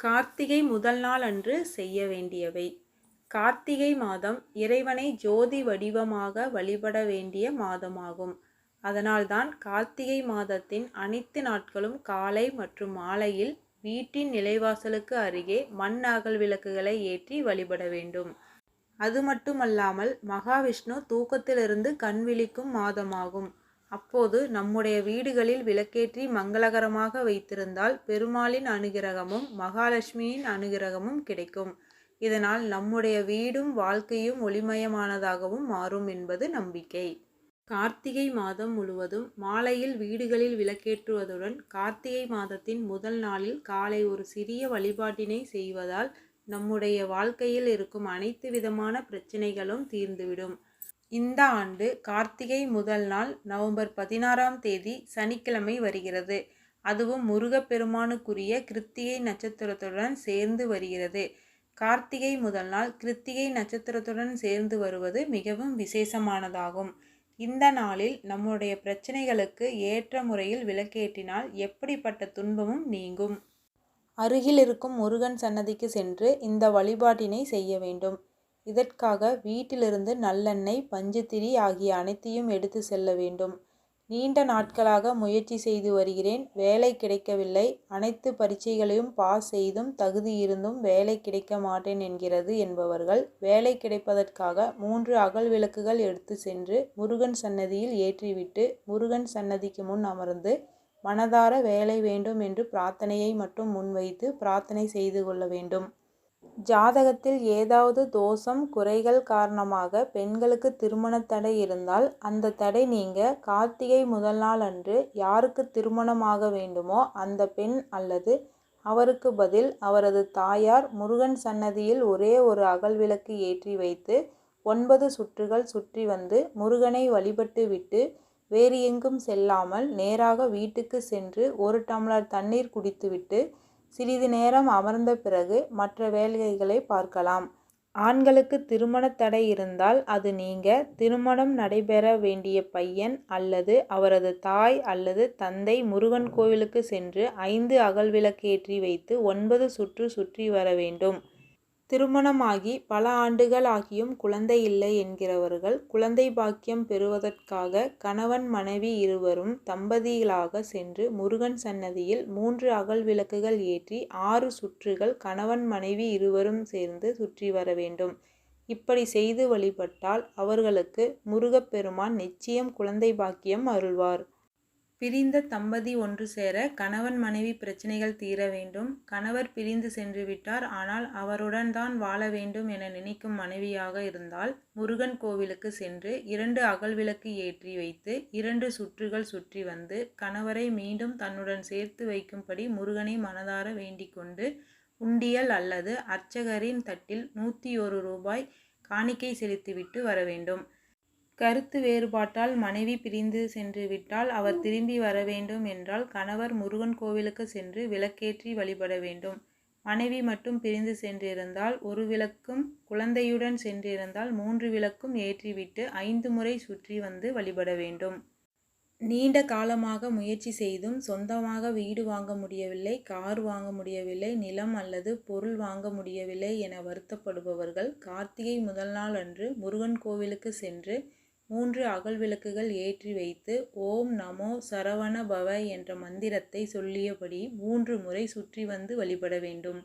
கார்த்திகை முதல் நாள் அன்று செய்ய வேண்டியவை. கார்த்திகை மாதம் இறைவனை ஜோதி வடிவமாக வழிபட வேண்டிய மாதமாகும். அதனால்தான் கார்த்திகை மாதத்தின் அனைத்து நாட்களும் காலை மற்றும் மாலையில் வீட்டின் நிலைவாசலுக்கு அருகே மண் அகல் விளக்குகளை ஏற்றி வழிபட வேண்டும். அது மட்டுமல்லாமல் மகாவிஷ்ணு தூக்கத்திலிருந்து கண் விழிக்கும் மாதமாகும். அப்போது நம்முடைய வீடுகளில் விளக்கேற்றி மங்களகரமாக வைத்திருந்தால் பெருமாளின் அனுகிரகமும் மகாலட்சுமியின் அனுகிரகமும் கிடைக்கும். இதனால் நம்முடைய வீடும் வாழ்க்கையும் ஒளிமயமானதாகவும் மாறும் என்பது நம்பிக்கை. கார்த்திகை மாதம் முழுவதும் மாலையில் வீடுகளில் விளக்கேற்றுவதுடன் கார்த்திகை மாதத்தின் முதல் நாளில் காலை ஒரு சிறிய வழிபாட்டினை செய்வதால் நம்முடைய வாழ்க்கையில் இருக்கும் அனைத்து விதமான பிரச்சனைகளும் தீர்ந்துவிடும். இந்த ஆண்டு கார்த்திகை முதல் நாள் நவம்பர் பதினாறாம் தேதி சனிக்கிழமை வருகிறது. அதுவும் முருகப்பெருமானுக்குரிய கிருத்திகை நட்சத்திரத்துடன் சேர்ந்து வருகிறது. கார்த்திகை முதல் நாள் கிருத்திகை நட்சத்திரத்துடன் சேர்ந்து வருவது மிகவும் விசேஷமானதாகும். இந்த நாளில் நம்முடைய பிரச்சனைகளுக்கு ஏற்ற முறையில் விளக்கேற்றினால் எப்படிப்பட்ட துன்பமும் நீங்கும். அருகில் இருக்கும் முருகன் சன்னதிக்கு சென்று இந்த வழிபாட்டினை செய்ய வேண்டும். இதற்காக வீட்டிலிருந்து நல்லெண்ணெய் பஞ்சுத்திரி ஆகிய அனைத்தையும் எடுத்து செல்ல வேண்டும். நீண்ட நாட்களாக முயற்சி செய்து வருகிறேன். வேலை கிடைக்கவில்லை. அனைத்து பரீட்சைகளையும் பாஸ் செய்தும் தகுதி இருந்தும் வேலை கிடைக்க மாட்டேன் என்கிறது என்பவர்கள் வேலை கிடைப்பதற்காக மூன்று அகல் விளக்குகள் எடுத்து சென்று முருகன் சன்னதியில் ஏற்றிவிட்டு முருகன் சன்னதிக்கு முன் அமர்ந்து மனதார வேலை வேண்டும் என்று பிரார்த்தனையை மட்டும் முன்வைத்து பிரார்த்தனை செய்து கொள்ள வேண்டும். ஜாதகத்தில் ஏதாவது தோஷம் குறைகள் காரணமாக பெண்களுக்கு திருமண தடை இருந்தால் அந்த தடை நீங்க கார்த்திகை முதல் நாள் அன்று யாருக்கு திருமணமாக வேண்டுமோ அந்த பெண் அல்லது அவருக்கு பதில் அவரது தாயார் முருகன் சன்னதியில் ஒரே ஒரு அகல் விளக்கு ஏற்றி வைத்து ஒன்பது சுற்றுகள் சுற்றி வந்து முருகனை வழிபட்டு விட்டு வேறு எங்கும் செல்லாமல் நேராக வீட்டுக்கு சென்று ஒரு டம்ளர் தண்ணீர் குடித்துவிட்டு சிறிது நேரம் அமர்ந்த பிறகு மற்ற வேலைகளை பார்க்கலாம். ஆண்களுக்கு திருமண தடை இருந்தால் அது நீங்க திருமணம் நடைபெற வேண்டிய பையன் அல்லது அவரது தாய் அல்லது தந்தை முருகன் கோவிலுக்கு சென்று ஐந்து அகல் விளக்கேற்றி வைத்து ஒன்பது சுற்று சுற்றி வர வேண்டும். திருமணமாகி பல ஆண்டுகள் ஆகியும் குழந்தை இல்லை என்கிறவர்கள் குழந்தை பாக்கியம் பெறுவதற்காக கணவன் மனைவி இருவரும் தம்பதிகளாக சென்று முருகன் சன்னதியில் மூன்று அகல் விளக்குகள் ஏற்றி ஆறு சுற்றுகள் கணவன் மனைவி இருவரும் சேர்ந்து சுற்றி வர வேண்டும். இப்படி செய்து வழிபட்டால் அவர்களுக்கு முருகப்பெருமான் நிச்சயம் குழந்தை பாக்கியம் அருள்வார். பிரிந்த தம்பதி ஒன்று சேர கணவன் மனைவி பிரச்சனைகள் தீர வேண்டும். கணவர் பிரிந்து சென்று விட்டார். ஆனால் அவருடன் தான் வாழ வேண்டும் என நினைக்கும் மனைவியாக இருந்தால் முருகன் கோவிலுக்கு சென்று இரண்டு அகல் விளக்கு ஏற்றி வைத்து இரண்டு சுற்றுகள் சுற்றி வந்து கணவரை மீண்டும் தன்னுடன் சேர்த்து வைக்கும்படி முருகனை மனதார வேண்டிக்கொண்டு உண்டியல் அல்லது அர்ச்சகரின் தட்டில் நூற்றி ஒரு ரூபாய் காணிக்கை செலுத்திவிட்டு வர வேண்டும். கருத்து வேறுபாட்டால் மனைவி பிரிந்து சென்று விட்டால் அவர் திரும்பி வர வேண்டும் என்றால் கணவர் முருகன் கோவிலுக்கு சென்று விளக்கேற்றி வழிபட வேண்டும். மனைவி மட்டும் பிரிந்து சென்றிருந்தால் ஒரு விளக்கும் குழந்தையுடன் சென்றிருந்தால் மூன்று விளக்கும் ஏற்றிவிட்டு ஐந்து முறை சுற்றி வந்து வழிபட வேண்டும். நீண்ட காலமாக முயற்சி செய்தும் சொந்தமாக வீடு வாங்க முடியவில்லை கார் வாங்க முடியவில்லை நிலம் அல்லது பொருள் வாங்க முடியவில்லை என வருத்தப்படுபவர்கள் கார்த்திகை முதல் நாள் அன்று முருகன் கோவிலுக்கு சென்று மூன்று அகல் விளக்குகள் ஏற்றி வைத்து ஓம் நமோ சரவண பவ என்ற மந்திரத்தை சொல்லியபடி மூன்று முறை சுற்றி வந்து வழிபட வேண்டும்.